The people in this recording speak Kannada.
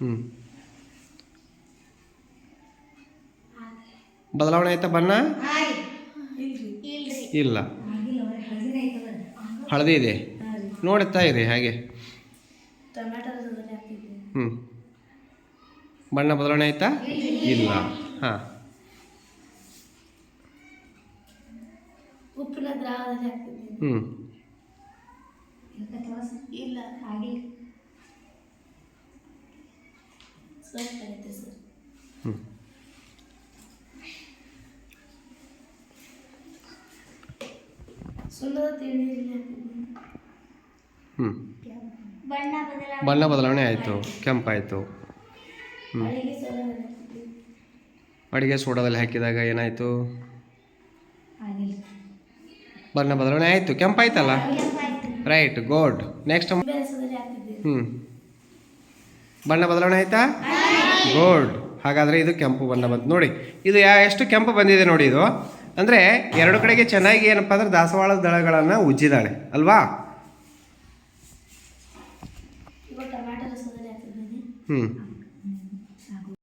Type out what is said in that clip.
ಹ್ಞೂ ಬದಲಾವಣೆ ಆಯ್ತಾ ಬಣ್ಣ? ಇಲ್ಲ. ಹಳದಿ ಇದೆ. ನೋಡುತ್ತಾ ಇರಿ ಹಾಗೆ. ಹ್ಞೂ ಬಣ್ಣ ಬದಲಾವಣೆ ಆಯ್ತಾ? ಇಲ್ಲ. ಹಾಂ. ಹ್ಞೂ ಇಲ್ಲ ಹಾಗೆ. ಸರ್. ಸುಣ್ಣದ ಹ್ಞೂ ಬಣ್ಣ ಬದಲಾವಣೆ. ಬಣ್ಣ ಬದಲಾವಣೆ ಆಯಿತು ಕೆಂಪಾಯಿತು. ಹ್ಞೂ ಅಡಿಗೆ ಸೋಡಾದಲ್ಲಿ ಹಾಕಿದಾಗ ಏನಾಯಿತು? ಬಣ್ಣ ಬದಲಾವಣೆ ಆಯಿತು ಕೆಂಪಾಯ್ತಲ್ಲ? ರೈಟ್ ಗುಡ್ ನೆಕ್ಸ್ಟ್ ಹ್ಞೂ ಬಣ್ಣ ಬದಲಾವಣೆ ಆಯಿತಾ. ಗುಡ್ ಹಾಗಾದರೆ ಇದು ಕೆಂಪು ಬಣ್ಣ ಬಂತು ನೋಡಿ. ಇದು ಯಾ ಎಷ್ಟು ಕೆಂಪು ಬಂದಿದೆ ನೋಡಿ ಇದು. ಅಂದರೆ ಎರಡು ಕಡೆಗೆ ಚೆನ್ನಾಗಿ ಏನಪ್ಪ ಅಂದ್ರೆ ದಾಸವಾಳದ ದಳಗಳನ್ನು ಉಜ್ಜಿದಾಳೆ. ಅಲ್ವಾ? ಹ್ಞೂ